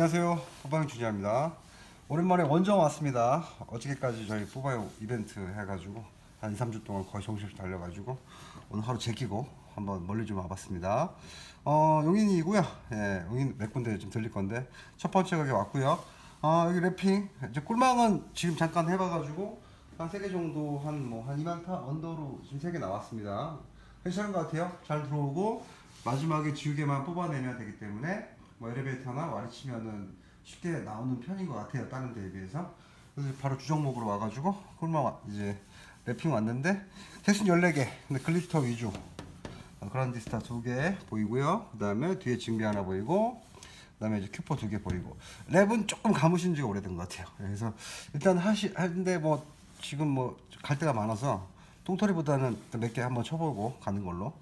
안녕하세요. 뽀바용 주니아입니다. 오랜만에 원정 왔습니다. 어저께까지 저희 뽀바용 이벤트 해가지고 한 2, 3주 동안 거의 정신없이 달려가지고 오늘 하루 제끼고 한번 멀리 좀 와봤습니다. 어, 용인이고요. 예, 용인 몇 군데 좀 들릴 건데 첫 번째 가게 왔고요. 아, 여기 랩핑. 이제 꿀망은 지금 잠깐 해봐가지고 한세개 정도 한 뭐 한 2만 타 언더로 지금 세개 나왔습니다. 괜찮은 것 같아요. 잘 들어오고 마지막에 지우개만 뽑아내면 되기 때문에 뭐 엘리베이터나 와리치면은 쉽게 나오는 편인 것 같아요. 다른 데에 비해서. 그래서 바로 주종목으로 와가지고 와- 이제 랩핑 왔는데 택신 14개 근데 글리터 위주 어, 그란디스타 두개 보이고요. 그 다음에 뒤에 증비 하나 보이고 그 다음에 이제 큐퍼 두개 보이고 랩은 조금 감으신 지가 오래된 것 같아요. 그래서 일단 하시 하는데 뭐 지금 뭐 갈 데가 많아서 똥터리보다는 몇 개 한번 쳐보고 가는 걸로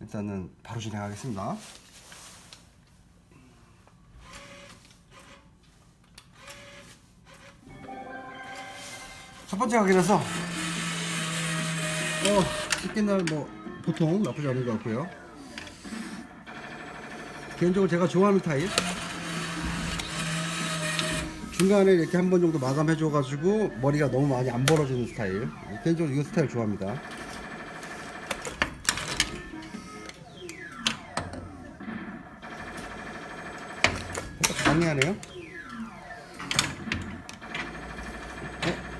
일단은 바로 진행하겠습니다. 첫 번째 가게라서. 어 찍힌 날뭐 보통 나쁘지 않은 것 같고요. 개인적으로 제가 좋아하는 타입 중간에 이렇게 한 번 정도 마감해 줘 가지고 머리가 너무 많이 안 벌어지는 스타일. 개인적으로 이 스타일 좋아합니다. 강의하네요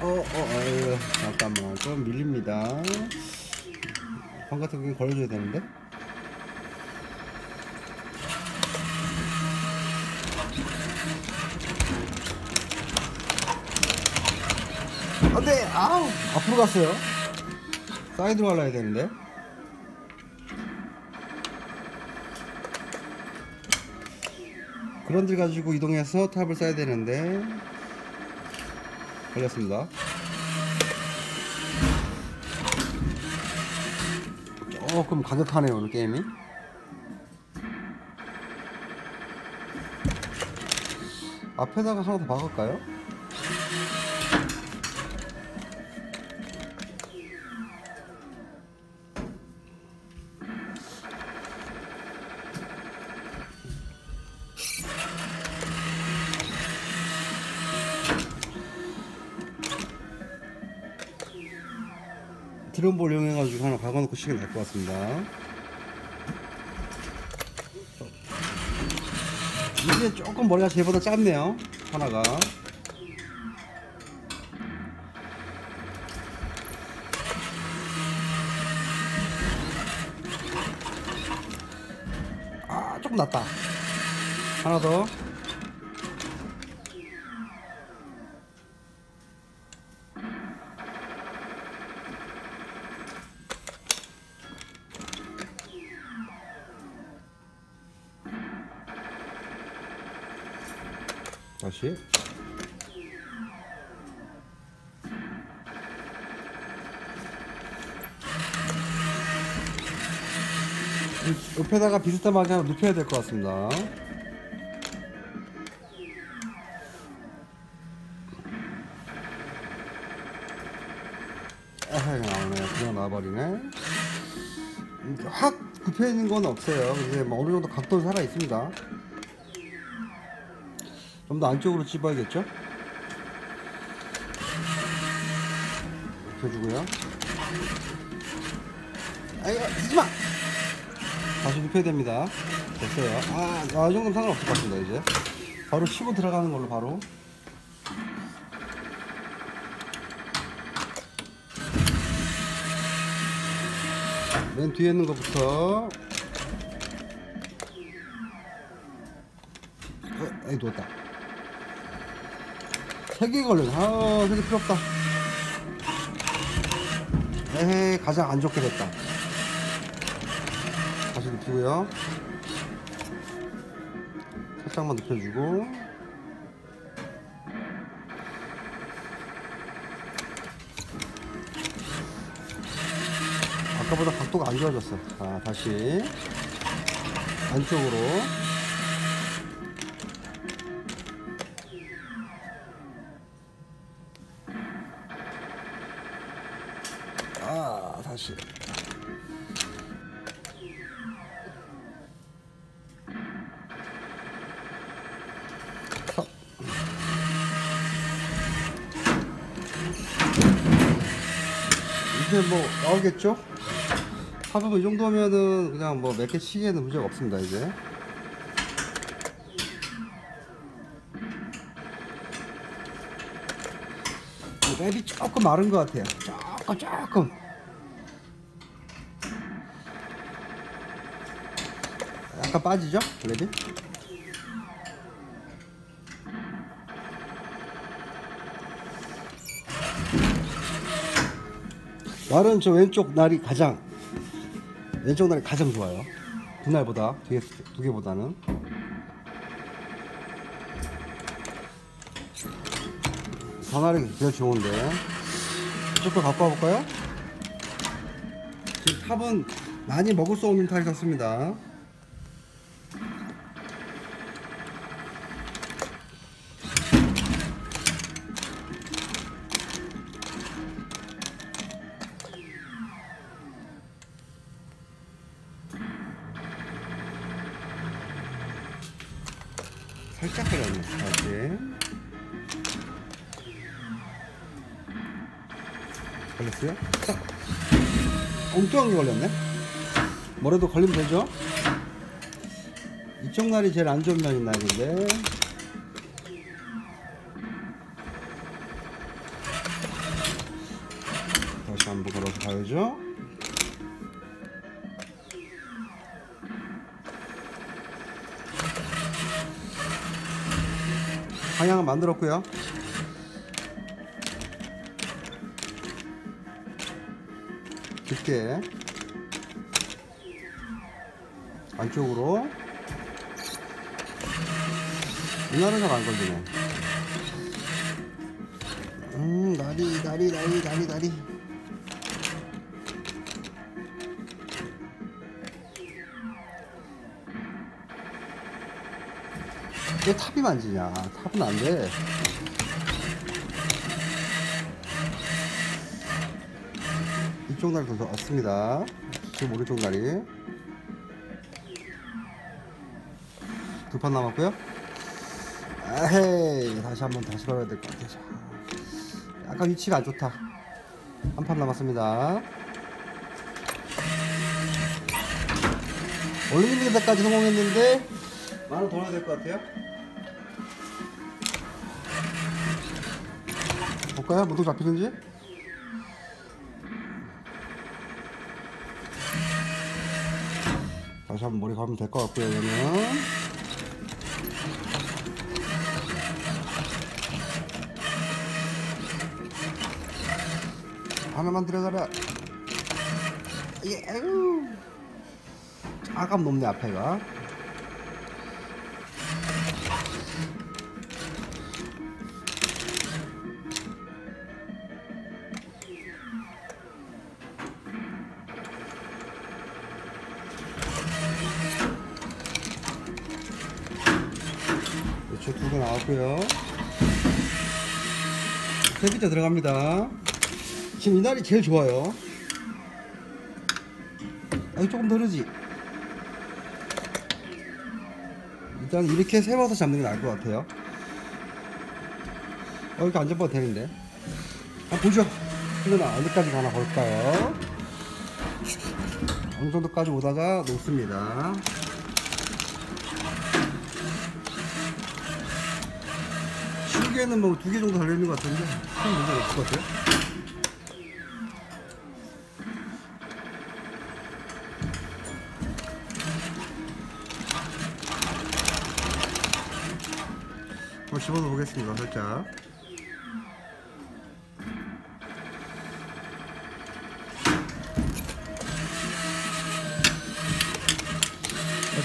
어, 어, 어, 아유, 잠깐만 좀 밀립니다. 방 같은 거 걸어줘야 되는데? 안돼 아우 앞으로 갔어요. 사이드로 갈라야 되는데. 그런 들 가지고 이동해서 탑을 써야 되는데. 걸렸습니다 조금 가격하네요 오늘 게임이 앞에다가 하나 더 박을까요? 드럼볼 이용해 가지고 하나 박아놓고 치게 날것 같습니다. 이게 조금 머리가 쟤보다 짧네요. 하나가. 아, 조금 낫다. 하나 더. 옆에다가 비슷한 방향으로 눕혀야 될 것 같습니다. 아하, 나오네. 그냥 나와버리네. 확 굽혀 있는 건 없어요. 근데 뭐 어느 정도 각도는 살아 있습니다. 좀 더 안쪽으로 집어야겠죠? 눕혀주고요. 아이고, 쓰지마! 다시 눕혀야 됩니다. 됐어요. 아, 아, 이 정도면 상관없을 것 같습니다, 이제. 바로 치고 들어가는 걸로, 바로. 맨 뒤에 있는 것부터. 어, 에이, 누웠다. 세개 걸렸네. 아, 세개 필요 없다. 에헤, 가장 안 좋게 됐다. 눕히고요. 살짝만 눕혀주고. 아까보다 각도가 안 좋아졌어. 자, 다시 안쪽으로. 아, 다시. 어떻게 뭐 나오겠죠? 하부 이 정도면은 그냥 뭐 몇개 치기에는 문제가 없습니다 이제. 이 랩이 조금 마른 것 같아요. 조금 조금. 약간 빠지죠? 랩이? 날은 저 왼쪽 날이 가장 왼쪽 날이 가장 좋아요. 두 날보다 뒤에 두 개보다는 저 날이 제일 좋은데 이쪽도 갖고 와볼까요? 지금 탑은 많이 먹을 수 없는 탈이 샀습니다. 걸렸어요? 딱. 엉뚱하게 걸렸네. 뭐래도 걸리면 되죠? 이쪽 날이 제일 안 좋은 날인 날인데. 다시 한번 걸어서 가야죠. 방향은 만들었고요. 깊게 안쪽으로 이날은 잘안 걸리네. 음 나리 나리 나리 나리 나리 왜 탑이 만지냐? 탑은 안 돼. 이쪽 날도 더 왔습니다. 지금 오른쪽 날이 두판 남았고요. 아헤이 다시 한번 다시 걸어야 될 것 같아. 자, 약간 위치가 안 좋다. 한 판 남았습니다. 올리는 데까지 성공했는데 만원 더 넣어야 될 것 같아요. 볼까요? 모두 잡히는지? 다시 한번 머리 가면 될 것 같고요, 이거는. 하나만 들어가라. 예, 아유. 아감 높네, 앞에가. 그렇죠, 두개 나왔고요. 세 비자 들어갑니다. 지금 이 날이 제일 좋아요. 아, 조금 더 흐르지. 일단 이렇게 세워서 잡는 게 나을 것 같아요. 어, 이렇게 안 잡아도 되는데. 아, 보죠. 흘러나 어디까지 가나 볼까요? 어느 정도까지 오다가 놓습니다. 시계는 뭐 두 개 정도 달려 있는 것 같은데 큰 문제는 없을 것 같아요. 한번 집어서 보겠습니다 살짝.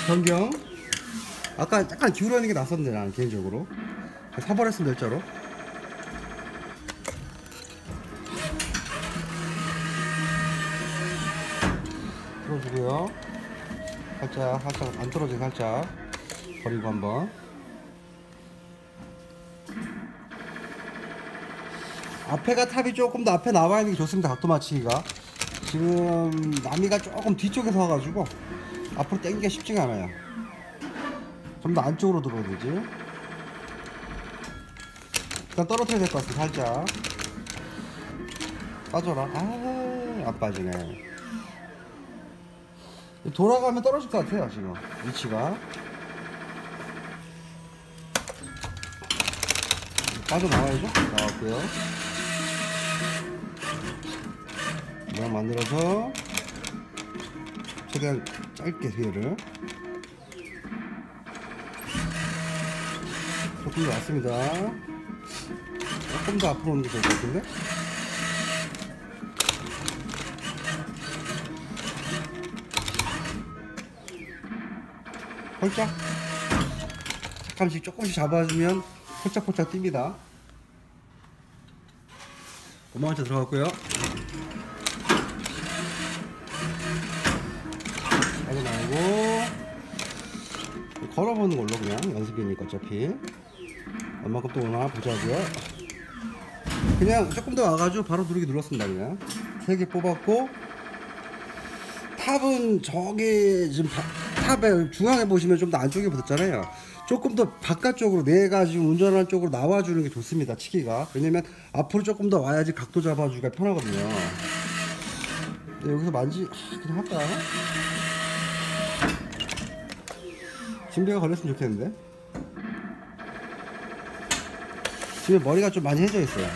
변경. 아까 약간 기울어 있는 게 낫었는데 나는 개인적으로 사버렸으면 될자로. 풀어주고요. 살짝 살짝 안 떨어지게 살짝 버리고 한번. 앞에가 탑이 조금 더 앞에 나와 있는 게 좋습니다 각도 맞추기가. 지금 남이가 조금 뒤쪽에서 와가지고 앞으로 당기기가 쉽지가 않아요. 좀 더 안쪽으로 들어야 되지 일단 떨어뜨려야 될 것 같아 살짝 빠져라 아안 빠지네. 돌아가면 떨어질 것 같아요 지금 위치가. 빠져나와야죠. 나왔고요. 모양 만들어서 최대한 짧게 뒤를 조금 더 왔습니다. 조금 더 앞으로 오는 게 좋을 것 같은데? 홀짝 잠깐씩 조금씩 잡아주면 홀짝홀짝 뜁니다. 5만원째 들어갔고요. 빠져나오고 걸어보는 걸로 그냥 연습이니까 어차피 얼마큼 또 오나 보자고요 그냥 조금 더 와가지고 바로 누르기 눌렀습니다 그냥. 세 개 뽑았고 탑은 저기 지금 바- 탑에 중앙에 보시면 좀 더 안쪽에 붙었잖아요. 조금 더 바깥쪽으로 내가 지금 운전하는 쪽으로 나와주는 게 좋습니다 치기가. 왜냐면 앞으로 조금 더 와야지 각도 잡아주기가 편하거든요. 여기서 만지 아, 그냥 할까 준비가 걸렸으면 좋겠는데? 지금 머리가 좀 많이 해져 있어요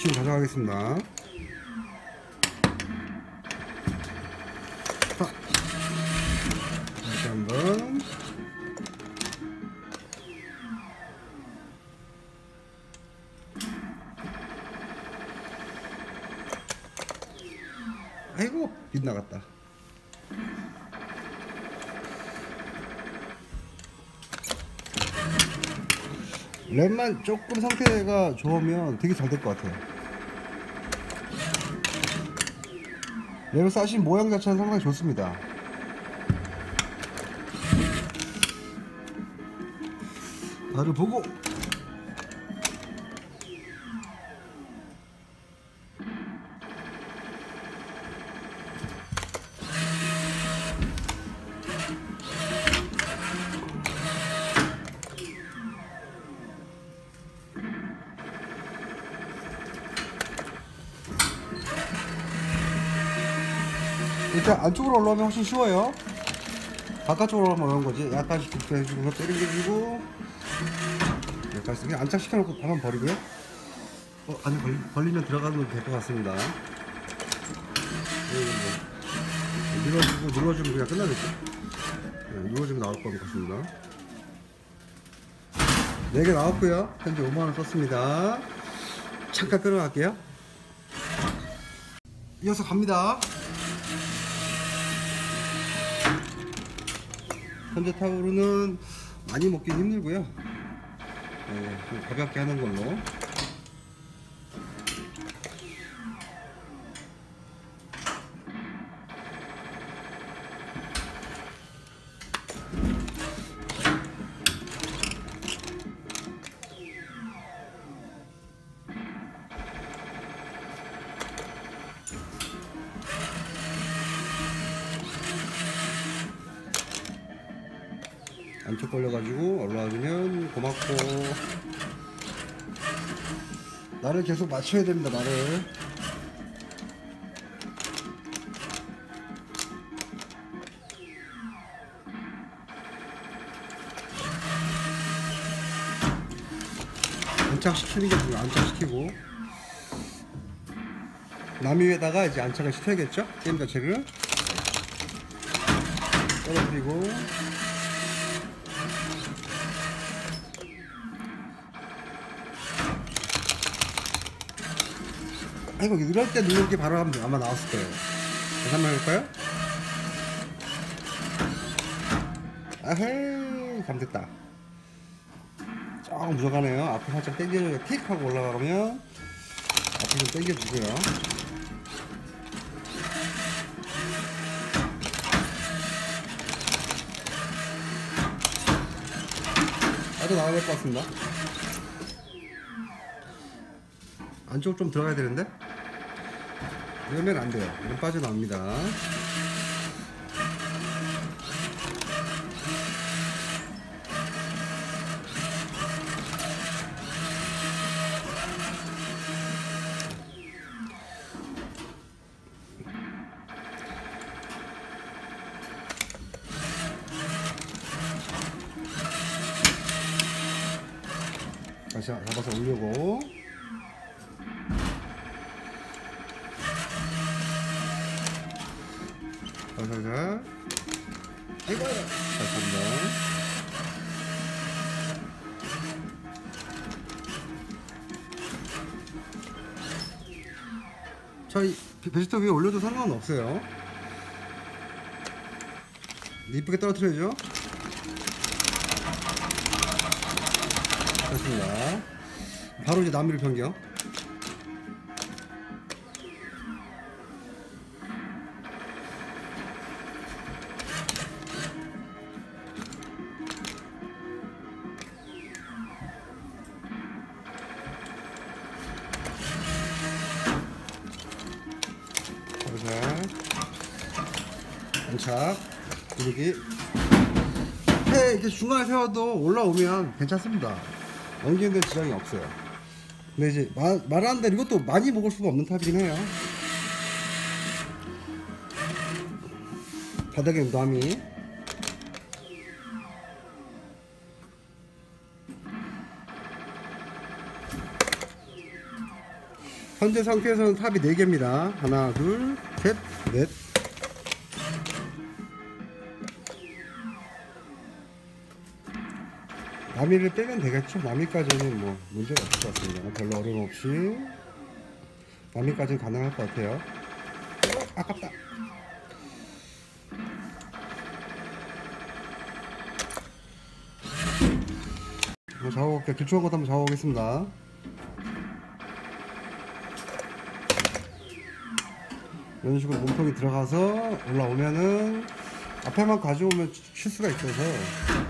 이 친구 가져가겠습니다 랩만 조금 상태가 좋으면 되게 잘 될 것 같아요. 랩을 싸신 모양 자체는 상당히 좋습니다. 나를 보고 일단 안쪽으로 올라오면 훨씬 쉬워요. 바깥쪽으로 올라오면 어려운 거지. 약간씩 굽게 해주고 때리고 약간씩 안착시켜놓고 한번 버리고요. 어, 아니 걸리, 걸리면 들어가면 될 것 같습니다. 네, 뭐, 눌러주고 눌러주면 그냥 끝나겠죠. 네, 눌러주면 나올 것 같습니다. 4개 나왔고요. 현재 5만원 썼습니다. 잠깐 끊어갈게요. 이어서 갑니다. 현재 탑으로는 많이 먹긴 힘들고요. 네, 좀 가볍게 하는 걸로. 안쪽 걸려가지고 올라와주면 고맙고. 나를 계속 맞춰야 됩니다 나를 안착시키는 게 중요해 안착시키고. 남 위에다가 이제 안착을 시켜야겠죠? 게임 자체를? 떨어뜨리고 아이고 이럴 때 누르는 게 바로 하면 아마 나왔을 거예요. 다시 한번 해볼까요? 아헤이 감됐다. 조금 부족하네요. 앞에 살짝 당겨줘야 틱 하고 올라가면 앞에 좀 당겨주고요. 나도 나와야 될 것 같습니다. 안쪽 좀 들어가야 되는데 이러면 안 돼요. 이건 빠져나옵니다 저희 베지터 위에 올려도 상관은 없어요. 이쁘게 떨어뜨려야죠? 됐습니다. 바로 이제 나무를 변경 누르기 해 이렇게 중간에 세워도 올라오면 괜찮습니다. 넘기는 데 지장이 없어요. 근데 이제 말, 말하는 대로 이것도 많이 먹을 수가 없는 탑이긴 해요. 바닥에 남이. 현재 상태에서는 탑이 4개입니다. 하나 둘 셋 넷 나미를 빼면 되겠죠. 나미까지는 뭐 문제가 없을 것 같습니다. 별로 어려움 없이. 나미까지는 가능할 것 같아요. 어, 아깝다. 한번 잡아볼게요. 길쭉한 것도 한번 잡아보겠습니다. 이런 식으로 몸통이 들어가서 올라오면은 앞에만 가져오면 칠 수가 있어서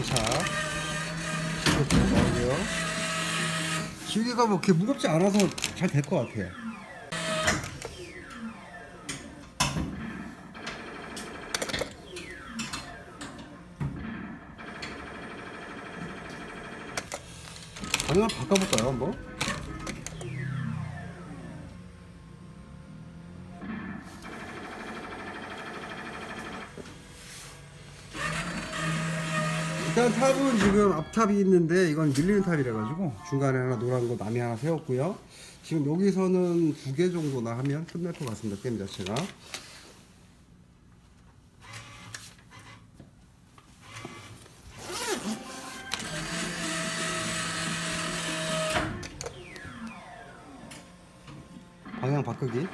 안착 이렇게 나오고요 기계가 뭐 그렇게 무겁지 않아서 잘 될 것 같아요 방향을 바꿔볼까요 한번? 일단 탑은 지금 앞탑이 있는데 이건 밀리는 탑이라 가지고 중간에 하나 노란 거 남이 하나 세웠고요. 지금 여기서는 두 개 정도나 하면 끝날 것 같습니다 게임 자체가. 방향 바꾸기.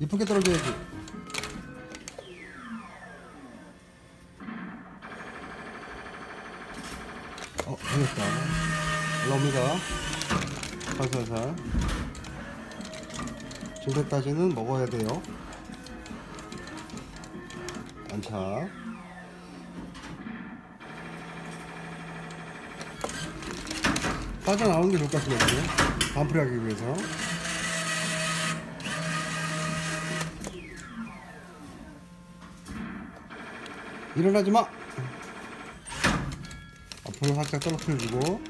이쁘게 떨어져야지 어, 되겠다. 올라옵니다. 살살살. 지금까지는 먹어야 돼요. 안착. 빠져나오는 게 좋을 것 같거든요. 반풀이 하기 위해서. 일어나지 마! 앞으로 살짝 떨어뜨려주고.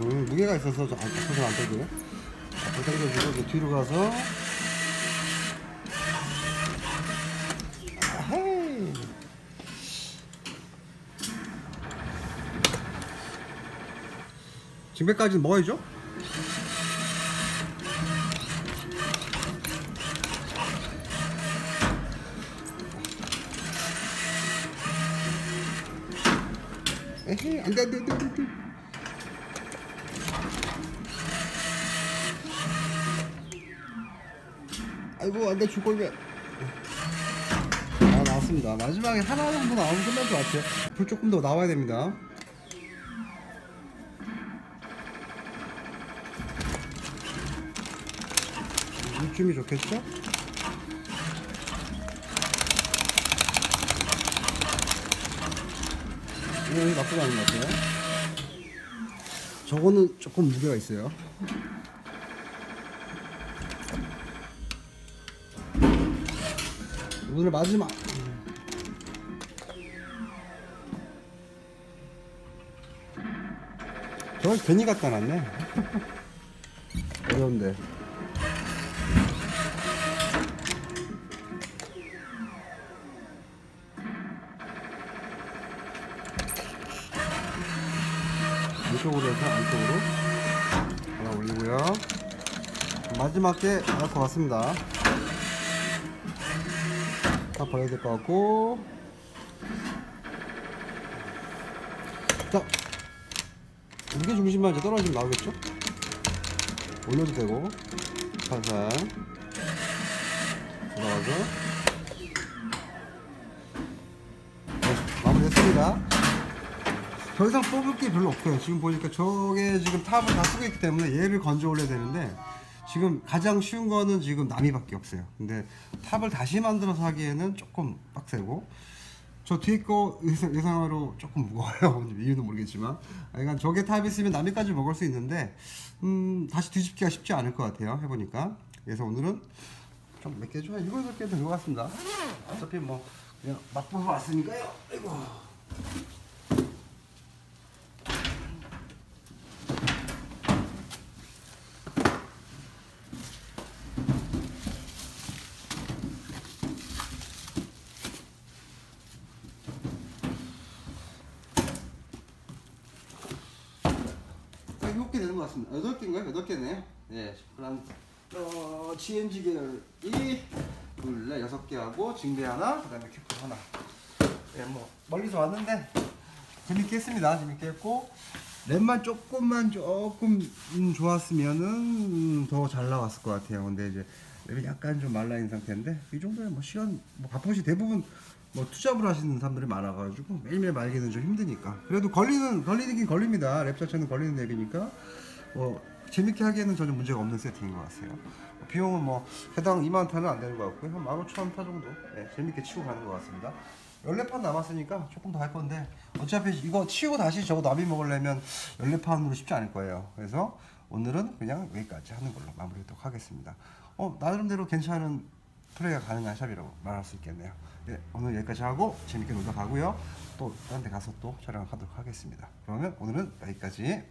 음, 무게가 있어서 좀 안, 안 당겨주고 이제 뒤로 가서. 지금까지는 뭐해죠? 에헤이 안돼 안돼 안돼 안돼 아이고 안돼 죽골면 아 나왔습니다. 마지막에 하나 정도 나오면 끝날 것 같아요. 불 조금 더 나와야 됩니다. 이쯤이 좋겠죠? 네, 나쁘지 않은 것 같아요. 저거는 조금 무게가 있어요. 오늘 마지막. 저걸 괜히 갖다 놨네. 어려운데. 안쪽으로 해서 안쪽으로 하나 올리고요. 마지막에 나올 것 같습니다. 딱 버려야 될 것 같고. 자, 무게 중심만 이제 떨어지면 나오겠죠? 올려도 되고, 살살. 들어가서. 더 이상 뽑을 게 별로 없고요. 지금 보니까 저게 지금 탑을 다 쓰고 있기 때문에 얘를 건져 올려야 되는데 지금 가장 쉬운 거는 지금 나미밖에 없어요. 근데 탑을 다시 만들어서 하기에는 조금 빡세고 저 뒤에 거 예상, 예상으로 조금 무거워요. 이유는 모르겠지만 그러니까 저게 탑이 있으면 나미까지 먹을 수 있는데 음, 다시 뒤집기가 쉽지 않을 것 같아요. 해보니까 그래서 오늘은 좀 몇개 줘? 이거 몇 개도 된것 같습니다. 어차피 뭐 그냥 맛보러 왔으니까요. 아이고. 딱 일곱 개 되는 것 같습니다. 여덟 개인가요? 여덟 개네요. 예, 그럼 어, GNG 계열이 둘, 넷, 여섯 개 하고 징배 하나, 그다음에 큐프 하나. 예, 뭐 멀리서 왔는데 재밌게 했습니다. 재밌게 했고 랩만 조금만 조금 음, 좋았으면은 음, 더잘 나왔을 것 같아요. 근데 이제 랩이 약간 좀 말라 있는 상태인데 이 정도면 뭐 시간 뭐 가포시 대부분 뭐 투잡을 하시는 사람들이 많아가지고 매일매일 말기는 좀 힘드니까 그래도 걸리는 걸리긴 걸립니다. 랩 자체는 걸리는 랩이니까 뭐 재밌게 하기에는 전혀 문제가 없는 세팅인 것 같아요. 뭐 비용은 뭐 해당 2만 타는 안 되는 것 같고요. 한 15,000타 정도 예, 재밌게 치고 가는 것 같습니다. 14판 남았으니까 조금 더 할 건데 어차피 이거 치우고 다시 저거 나비 먹으려면 14판으로 쉽지 않을 거예요. 그래서 오늘은 그냥 여기까지 하는 걸로 마무리하도록 하겠습니다. 어, 나름대로 괜찮은 플레이가 가능한 샵이라고 말할 수 있겠네요. 네, 오늘 여기까지 하고 재밌게 놀다 가고요. 또 다른 데 가서 또 촬영하도록 하겠습니다. 그러면 오늘은 여기까지.